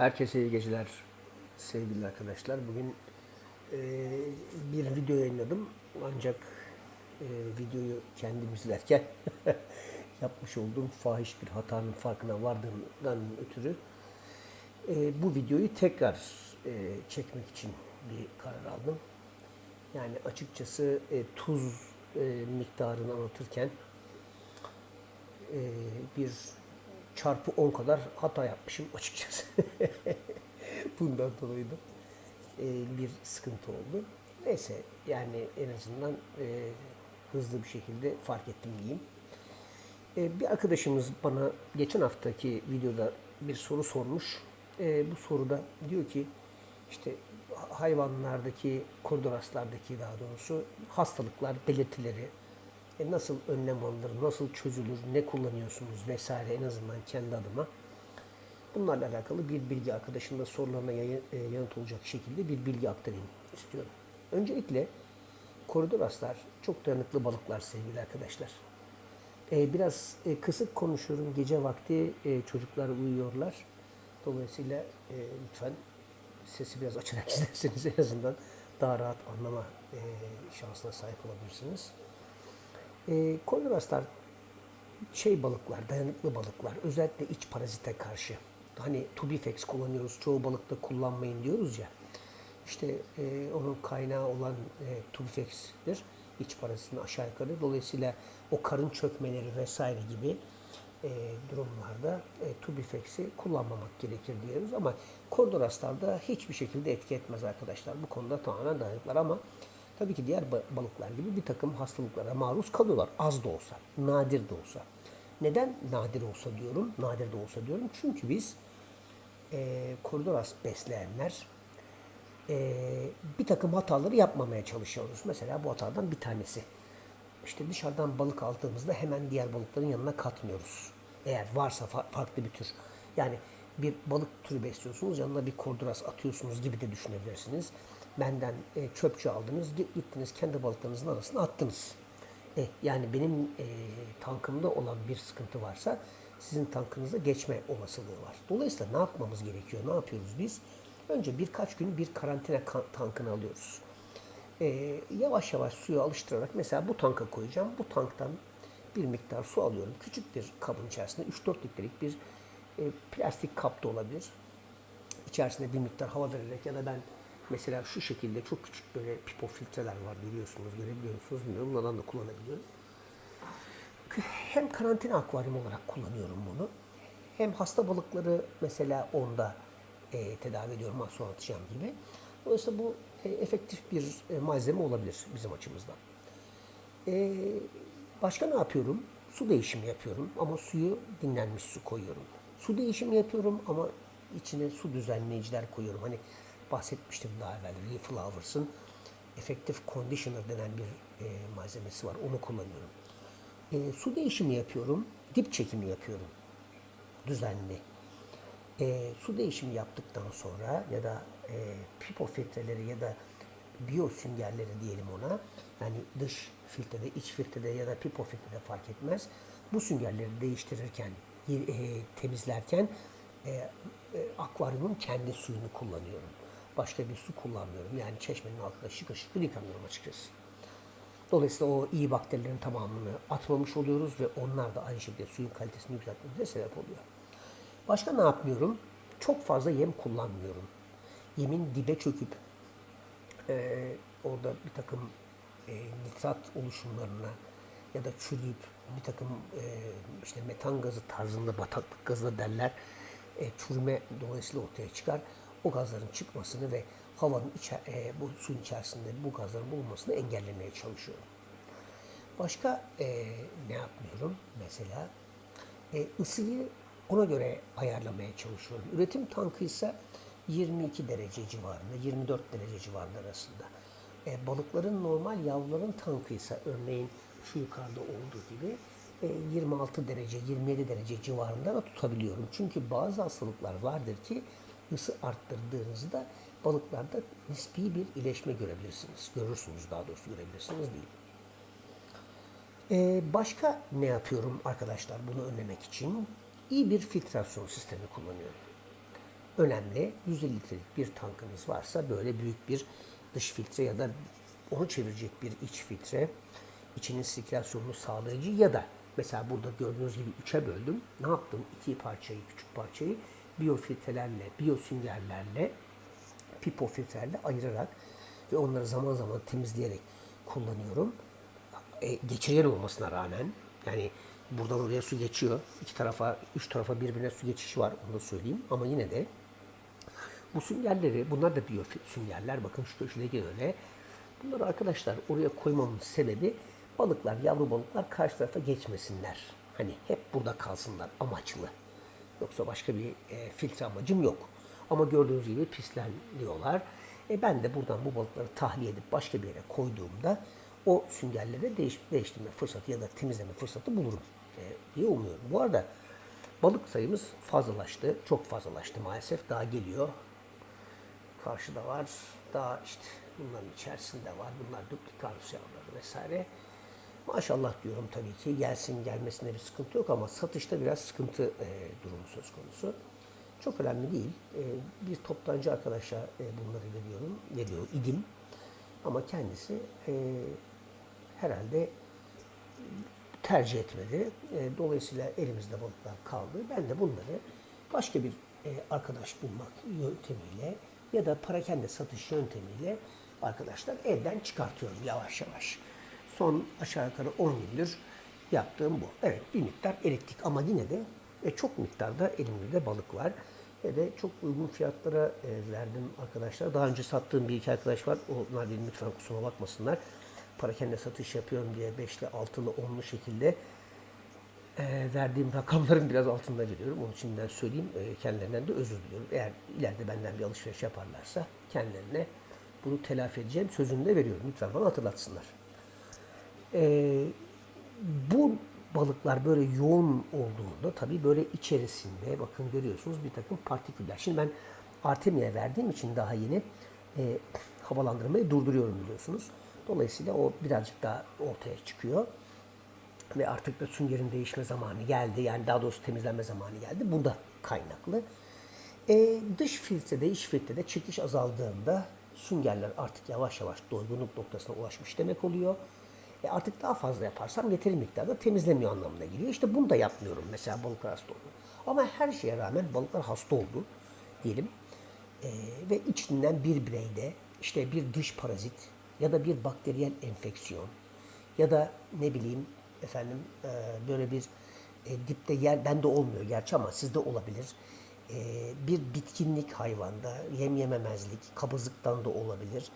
Herkese iyi geceler sevgili arkadaşlar. Bugün e, bir video yayınladım ancak e, videoyu kendim izlerken yapmış olduğum fahiş bir hatanın farkına vardığımdan ötürü e, bu videoyu tekrar e, çekmek için bir karar aldım. Yani açıkçası e, tuz e, miktarını anlatırken e, bir çarpı 10 kadar hata yapmışım açıkçası. Bundan dolayı da e, bir sıkıntı oldu. Neyse yani en azından e, hızlı bir şekilde fark ettim diyeyim. E, bir arkadaşımız bana geçen haftaki videoda bir soru sormuş. E, bu soruda diyor ki işte hayvanlardaki, kordoraslardaki daha doğrusu hastalıklar, belirtileri, e, nasıl önlem alınır, nasıl çözülür, ne kullanıyorsunuz vesaire en azından kendi adıma. Bunlarla alakalı bir bilgi arkadaşımda sorularına e, yanıt olacak şekilde bir bilgi aktarayım istiyorum. Öncelikle koridoraslar çok dayanıklı balıklar sevgili arkadaşlar. E, biraz e, kısık konuşuyorum. Gece vakti çocuklar uyuyorlar. Dolayısıyla lütfen sesi biraz açarak izlerseniz en azından daha rahat anlama şansına sahip olabilirsiniz. E, koridoraslar şey balıklar, dayanıklı balıklar. Özellikle iç parazite karşı. Hani Tubifex kullanıyoruz. Çoğu balıkta kullanmayın diyoruz ya. İşte e, onun kaynağı olan e, Tubifex'tir. İç parazitin aşağı yukarı. Dolayısıyla o karın çökmeleri vesaire gibi e, durumlarda e, Tubifex'i kullanmamak gerekir diyoruz. Ama Kordoraslarda hiçbir şekilde etki etmez arkadaşlar. Bu konuda tamamen dayanıklar ama tabii ki diğer ba- balıklar gibi bir takım hastalıklara maruz kalıyorlar. Az da olsa, nadir de olsa. Neden nadir olsa diyorum, nadir de olsa diyorum. Çünkü biz e, koridoras besleyenler e, bir takım hataları yapmamaya çalışıyoruz. Mesela bu hatadan bir tanesi. İşte dışarıdan balık aldığımızda hemen diğer balıkların yanına katmıyoruz. Eğer varsa fa- farklı bir tür. Yani bir balık türü besliyorsunuz, yanına bir korduras atıyorsunuz gibi de düşünebilirsiniz. Benden e, çöpçü aldınız, gi- gittiniz kendi balıklarınızın arasına attınız. E, yani benim e, tankımda olan bir sıkıntı varsa sizin tankınıza geçme olasılığı var. Dolayısıyla ne yapmamız gerekiyor? Ne yapıyoruz biz? Önce birkaç gün bir karantina ka- tankını alıyoruz. E, yavaş yavaş suyu alıştırarak mesela bu tanka koyacağım. Bu tanktan bir miktar su alıyorum. Küçük bir kabın içerisinde 3-4 litrelik bir e, plastik kap da olabilir. İçerisine bir miktar hava vererek ya da ben mesela şu şekilde çok küçük böyle pipo filtreler var görüyorsunuz, görebiliyor musunuz bilmiyorum. Bunlardan da kullanabiliyorum. Hem karantina akvaryum olarak kullanıyorum bunu. Hem hasta balıkları mesela onda e, tedavi ediyorum az sonra atacağım gibi. Dolayısıyla bu e, efektif bir e, malzeme olabilir bizim açımızdan. E, başka ne yapıyorum? Su değişimi yapıyorum ama suyu dinlenmiş su koyuyorum. Su değişimi yapıyorum ama içine su düzenleyiciler koyuyorum. Hani bahsetmiştim daha evvel Reflowers'ın Effective Conditioner denen bir e, malzemesi var. Onu kullanıyorum. E, su değişimi yapıyorum. Dip çekimi yapıyorum. Düzenli. E, su değişimi yaptıktan sonra ya da e, pipo filtreleri ya da biyo süngerleri diyelim ona. Yani dış filtrede, iç filtrede ya da pipo filtrede fark etmez. Bu süngerleri değiştirirken, e, temizlerken e, e, akvaryumun kendi suyunu kullanıyorum. Başka bir su kullanmıyorum. Yani çeşmenin altında şıkır şıkır yıkamıyorum açıkçası. Dolayısıyla o iyi bakterilerin tamamını atmamış oluyoruz ve onlar da aynı şekilde suyun kalitesini yükseltmemize sebep oluyor. Başka ne yapmıyorum? Çok fazla yem kullanmıyorum. Yemin dibe çöküp e, orada bir takım e, nitrat oluşumlarına ya da çürüyüp bir takım e, işte metan gazı tarzında bataklık gazı derler e, çürüme dolayısıyla ortaya çıkar. O gazların çıkmasını ve havanın içe, e, bu suyun içerisinde bu gazların bulunmasını engellemeye çalışıyorum. Başka e, ne yapmıyorum? Mesela e, ısıyı ona göre ayarlamaya çalışıyorum. Üretim tankı ise 22 derece civarında, 24 derece civarında arasında. E, balıkların normal yavruların tankı ise örneğin şu yukarıda olduğu gibi e, 26 derece, 27 derece civarında da tutabiliyorum. Çünkü bazı hastalıklar vardır ki ısı arttırdığınızda balıklarda nispi bir iyileşme görebilirsiniz. Görürsünüz daha doğrusu görebilirsiniz değil. Ee, başka ne yapıyorum arkadaşlar bunu önlemek için? İyi bir filtrasyon sistemi kullanıyorum. önemli. 150 litrelik bir tankınız varsa böyle büyük bir dış filtre ya da onu çevirecek bir iç filtre, içinin sirkülasyonunu sağlayıcı ya da mesela burada gördüğünüz gibi üçe böldüm. Ne yaptım? İki parçayı, küçük parçayı biyofiltrelerle, biyosüngerlerle, pipo filtrelerle ayırarak ve onları zaman zaman temizleyerek kullanıyorum. E, geçirgen olmasına rağmen yani buradan oraya su geçiyor. iki tarafa, üç tarafa birbirine su geçişi var onu da söyleyeyim. Ama yine de bu süngerleri, bunlar da biyo süngerler. Bakın şu köşedeki öyle. Bunları arkadaşlar oraya koymamın sebebi balıklar, yavru balıklar karşı tarafa geçmesinler. Hani hep burada kalsınlar amaçlı. Yoksa başka bir e, filtre amacım yok. Ama gördüğünüz gibi pislenliyorlar. E ben de buradan bu balıkları tahliye edip başka bir yere koyduğumda o süngerlere değiş, değiştirme fırsatı ya da temizleme fırsatı bulurum e, diye umuyorum. Bu arada balık sayımız fazlalaştı. Çok fazlalaştı maalesef. Daha geliyor. Karşıda var. Daha işte bunların içerisinde var. Bunlar duplikarus yavruları vesaire. Maşallah diyorum tabii ki. Gelsin gelmesinde bir sıkıntı yok ama satışta biraz sıkıntı e, durumu söz konusu. Çok önemli değil. E, bir toptancı arkadaşa e, bunları veriyorum. Veriyor idim. Ama kendisi e, herhalde tercih etmedi. E, dolayısıyla elimizde balıklar kaldı. Ben de bunları başka bir e, arkadaş bulmak yöntemiyle ya da parakende satış yöntemiyle arkadaşlar elden çıkartıyorum yavaş yavaş. Son aşağı yukarı 10 gündür yaptığım bu. Evet bir miktar erittik ama yine de e, çok miktarda elimde de balık var. Ve de çok uygun fiyatlara e, verdim arkadaşlar. Daha önce sattığım bir iki arkadaş var. Onlar benim lütfen kusuruma bakmasınlar. Parakende satış yapıyorum diye 5'li, 6'lı, 10'lu şekilde e, verdiğim rakamların biraz altında veriyorum. Onun için ben söyleyeyim. E, kendilerinden de özür diliyorum. Eğer ileride benden bir alışveriş yaparlarsa kendilerine bunu telafi edeceğim. Sözünü de veriyorum. Lütfen bana hatırlatsınlar. E, bu balıklar böyle yoğun olduğunda tabii böyle içerisinde bakın görüyorsunuz bir takım partiküller. Şimdi ben Artemia'ya verdiğim için daha yeni e, havalandırmayı durduruyorum biliyorsunuz. Dolayısıyla o birazcık daha ortaya çıkıyor. Ve artık da süngerin değişme zamanı geldi. Yani daha doğrusu temizlenme zamanı geldi. Bu da kaynaklı. E, dış filtrede, iç filtrede çekiş azaldığında süngerler artık yavaş yavaş doygunluk noktasına ulaşmış demek oluyor. E artık daha fazla yaparsam yeteri miktarda temizlemiyor anlamına geliyor. İşte bunu da yapmıyorum mesela balıklar hasta oldu. Ama her şeye rağmen balıklar hasta oldu diyelim. E, ve içinden bir bireyde işte bir dış parazit ya da bir bakteriyel enfeksiyon ya da ne bileyim efendim e, böyle bir e, dipte yer bende olmuyor gerçi ama sizde olabilir. E, bir bitkinlik hayvanda, yem yememezlik, kabızlıktan da olabilir.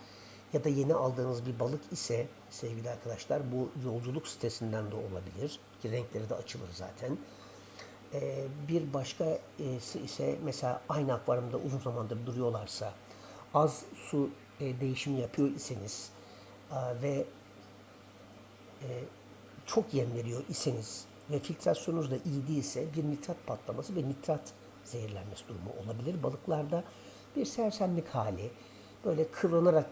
Ya da yeni aldığınız bir balık ise sevgili arkadaşlar bu yolculuk sitesinden de olabilir. Ki renkleri de açılır zaten. E, bir başka ise mesela aynı akvaryumda uzun zamandır duruyorlarsa az su e, değişimi yapıyor iseniz e, ve e, çok yem veriyor iseniz ve filtrasyonunuz da iyi değilse bir nitrat patlaması ve nitrat zehirlenmesi durumu olabilir. Balıklarda bir sersemlik hali, böyle kıvranarak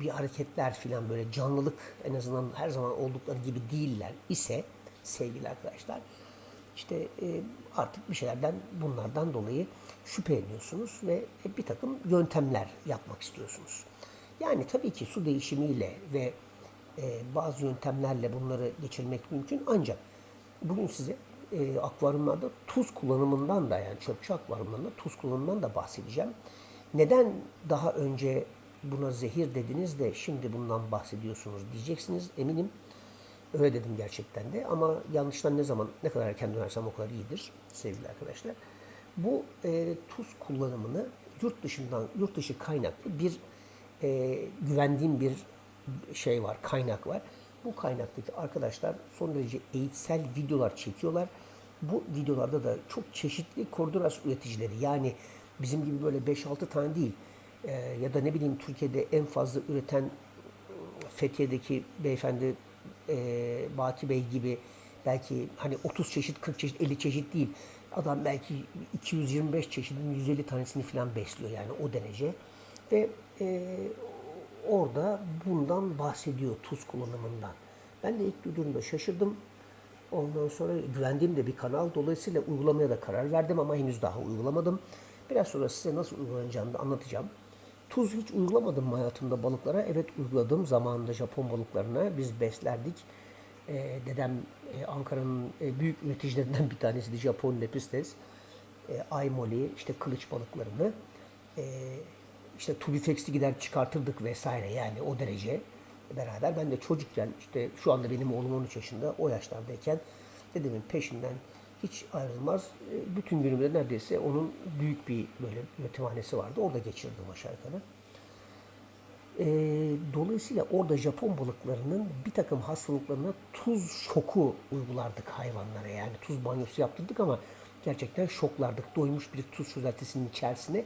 bir hareketler filan böyle canlılık en azından her zaman oldukları gibi değiller ise sevgili arkadaşlar işte e, artık bir şeylerden bunlardan dolayı şüphe ediyorsunuz ve bir takım yöntemler yapmak istiyorsunuz. Yani tabii ki su değişimiyle ve e, bazı yöntemlerle bunları geçirmek mümkün ancak bugün size e, akvaryumlarda tuz kullanımından da yani çöpçü akvaryumlarında tuz kullanımından da bahsedeceğim. Neden daha önce buna zehir dediniz de şimdi bundan bahsediyorsunuz diyeceksiniz eminim. Öyle dedim gerçekten de ama yanlıştan ne zaman ne kadar erken dönersem o kadar iyidir sevgili arkadaşlar. Bu e, tuz kullanımını yurt dışından yurt dışı kaynaklı bir e, güvendiğim bir şey var, kaynak var. Bu kaynaktaki arkadaşlar son derece eğitsel videolar çekiyorlar. Bu videolarda da çok çeşitli kordoras üreticileri yani bizim gibi böyle 5-6 tane değil e, ya da ne bileyim Türkiye'de en fazla üreten Fethiye'deki beyefendi e, Baki Bey gibi belki hani 30 çeşit, 40 çeşit, 50 çeşit değil. Adam belki 225 çeşidin 150 tanesini falan besliyor yani o derece. Ve e, orada bundan bahsediyor tuz kullanımından. Ben de ilk duyduğumda şaşırdım. Ondan sonra güvendiğim de bir kanal. Dolayısıyla uygulamaya da karar verdim ama henüz daha uygulamadım. Biraz sonra size nasıl uygulanacağını da anlatacağım. Tuz hiç uygulamadım mı hayatımda balıklara? Evet uyguladım. Zamanında Japon balıklarına biz beslerdik. Ee, dedem e, Ankara'nın e, büyük üreticilerinden bir tanesiydi Japon lepistes. E, aymoli, işte kılıç balıklarını. E, işte tubifex'i gider çıkartırdık vesaire yani o derece beraber. Ben de çocukken işte şu anda benim oğlum 13 yaşında o yaşlardayken dedemin peşinden hiç ayrılmaz. E, Bütün günümde neredeyse onun büyük bir böyle üretimhanesi vardı. Orada geçirdim aşağı yukarı. E, dolayısıyla orada Japon balıklarının bir takım hastalıklarına tuz şoku uygulardık hayvanlara. Yani tuz banyosu yaptırdık ama gerçekten şoklardık. Doymuş bir tuz çözeltisinin içerisine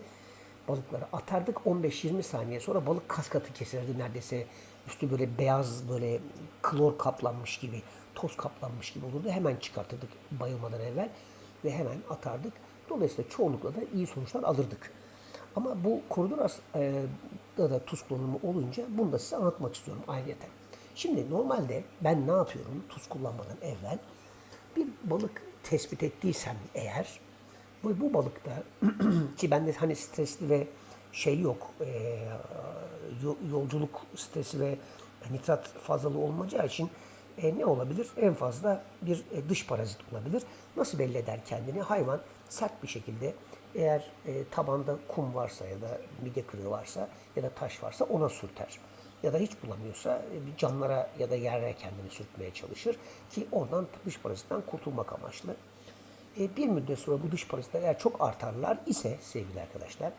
balıkları atardık. 15-20 saniye sonra balık kas katı kesilirdi neredeyse. Üstü böyle beyaz böyle klor kaplanmış gibi, toz kaplanmış gibi olurdu. Hemen çıkartırdık bayılmadan evvel ve hemen atardık. Dolayısıyla çoğunlukla da iyi sonuçlar alırdık. Ama bu koridor e, da da tuz kullanımı olunca bunu da size anlatmak istiyorum ayrıyeten. Şimdi normalde ben ne yapıyorum tuz kullanmadan evvel? Bir balık tespit ettiysem eğer bu, bu balıkta ki bende hani stresli ve şey yok e, yo- yolculuk stresi ve nitrat fazlalığı olmayacağı için e, ne olabilir? En fazla bir e, dış parazit olabilir. Nasıl belli eder kendini? Hayvan sert bir şekilde eğer e, tabanda kum varsa ya da mide kırığı varsa ya da taş varsa ona sürter. Ya da hiç bulamıyorsa e, camlara ya da yerlere kendini sürtmeye çalışır ki oradan dış parazitten kurtulmak amaçlı. E, bir müddet sonra bu dış parazitler eğer çok artarlar ise sevgili arkadaşlar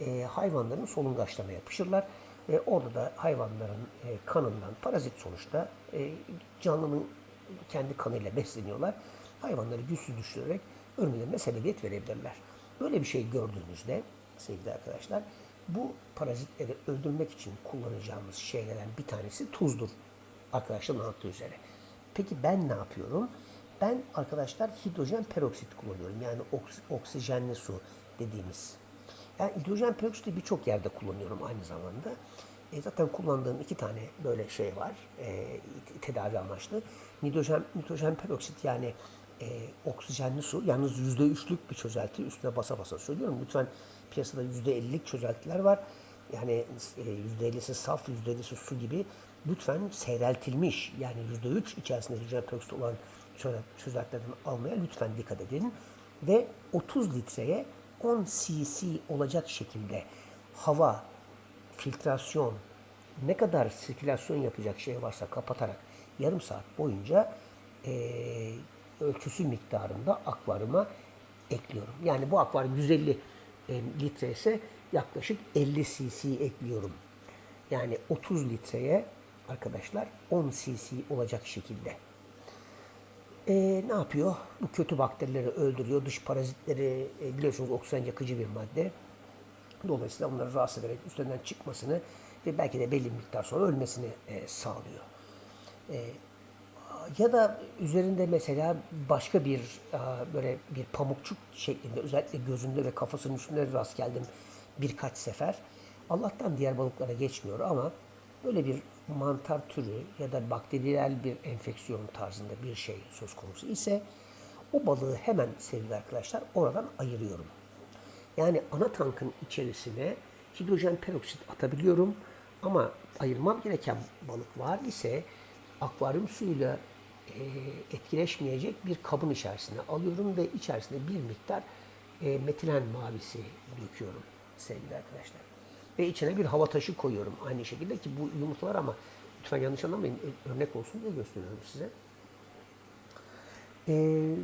e, hayvanların solungaçlarına yapışırlar. Ve orada da hayvanların e, kanından parazit sonuçta e, canlının kendi kanıyla besleniyorlar. Hayvanları güçsüz düşürerek ölmelerine sebebiyet verebilirler. Böyle bir şey gördüğünüzde sevgili arkadaşlar bu parazitleri öldürmek için kullanacağımız şeylerden bir tanesi tuzdur. Arkadaşların anlattığı üzere. Peki ben ne yapıyorum? Ben arkadaşlar hidrojen peroksit kullanıyorum. Yani oks- oksijenli su dediğimiz. Yani hidrojen peroksiti birçok yerde kullanıyorum aynı zamanda. E, zaten kullandığım iki tane böyle şey var. E, tedavi amaçlı. Hidrojen, hidrojen peroksit yani e, oksijenli su. Yalnız yüzde üçlük bir çözelti. Üstüne basa basa söylüyorum. Lütfen piyasada yüzde ellilik çözeltiler var. Yani e, yüzde ellisi saf, yüzde ellisi su gibi. Lütfen seyreltilmiş yani yüzde üç içerisinde hidrojen peroksit olan çözeltilerden almaya lütfen dikkat edin. Ve 30 litreye 10 cc olacak şekilde hava, filtrasyon, ne kadar sirkülasyon yapacak şey varsa kapatarak yarım saat boyunca eee ölçüsü miktarında akvaryuma ekliyorum. Yani bu akvaryum 150 e, litre ise yaklaşık 50 cc ekliyorum. Yani 30 litreye arkadaşlar 10 cc olacak şekilde. Ee, ne yapıyor? Bu kötü bakterileri öldürüyor. Dış parazitleri e, biliyorsunuz oksijen yakıcı bir madde. Dolayısıyla onları rahatsız ederek üstlerinden çıkmasını ve belki de belli bir miktar sonra ölmesini e, sağlıyor. E, ya da üzerinde mesela başka bir e, böyle bir pamukçuk şeklinde özellikle gözünde ve kafasının üstünde rast geldim birkaç sefer. Allah'tan diğer balıklara geçmiyor ama böyle bir mantar türü ya da bakteriyel bir enfeksiyon tarzında bir şey söz konusu ise o balığı hemen sevgili arkadaşlar oradan ayırıyorum. Yani ana tankın içerisine hidrojen peroksit atabiliyorum ama ayırmam gereken balık var ise akvaryum suyuyla e, etkileşmeyecek bir kabın içerisine alıyorum ve içerisine bir miktar e, metilen mavisi döküyorum sevgili arkadaşlar. Ve içine bir hava taşı koyuyorum aynı şekilde ki bu yumurtalar ama lütfen yanlış anlamayın ö- örnek olsun diye gösteriyorum size. Ee,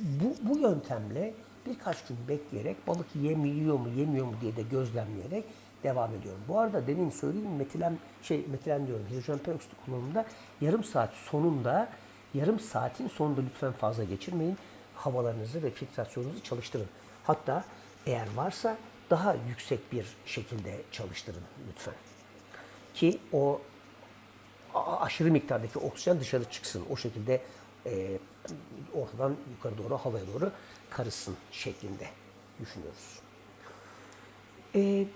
bu, bu yöntemle birkaç gün bekleyerek balık yem yiyor mu yemiyor mu diye de gözlemleyerek devam ediyorum. Bu arada demin söylediğim metilen şey metilen diyorum hidrojen peroksit kullanımında yarım saat sonunda yarım saatin sonunda lütfen fazla geçirmeyin. Havalarınızı ve filtrasyonunuzu çalıştırın. Hatta eğer varsa daha yüksek bir şekilde çalıştırın lütfen. Ki o aşırı miktardaki oksijen dışarı çıksın. O şekilde e, ortadan yukarı doğru havaya doğru karışsın şeklinde düşünüyoruz. E,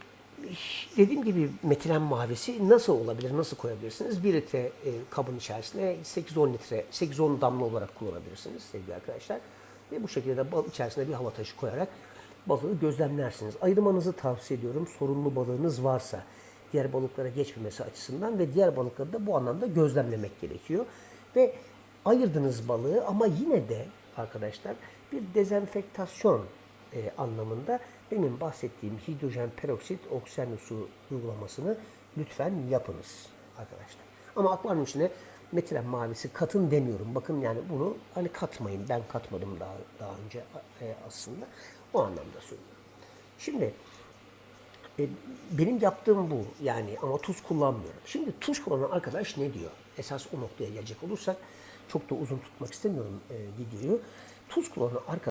dediğim gibi metilen mavisi nasıl olabilir, nasıl koyabilirsiniz? 1 litre e, kabın içerisine 8-10 litre, 8-10 damla olarak kullanabilirsiniz sevgili arkadaşlar. Ve bu şekilde de bal içerisine bir hava taşı koyarak balığı gözlemlersiniz. Ayırmanızı tavsiye ediyorum sorunlu balığınız varsa diğer balıklara geçmemesi açısından ve diğer balıkları da bu anlamda gözlemlemek gerekiyor. Ve ayırdınız balığı ama yine de arkadaşlar bir dezenfektasyon e, anlamında benim bahsettiğim hidrojen peroksit oksijenli su uygulamasını lütfen yapınız arkadaşlar. Ama akvaryum içine metilen mavisi katın demiyorum. Bakın yani bunu hani katmayın. Ben katmadım daha daha önce e, aslında. O anlamda söylüyorum. Şimdi e, benim yaptığım bu yani ama tuz kullanmıyorum. Şimdi tuz kullanan arkadaş ne diyor? Esas o noktaya gelecek olursak çok da uzun tutmak istemiyorum e, videoyu. Tuz kullanan arkadaş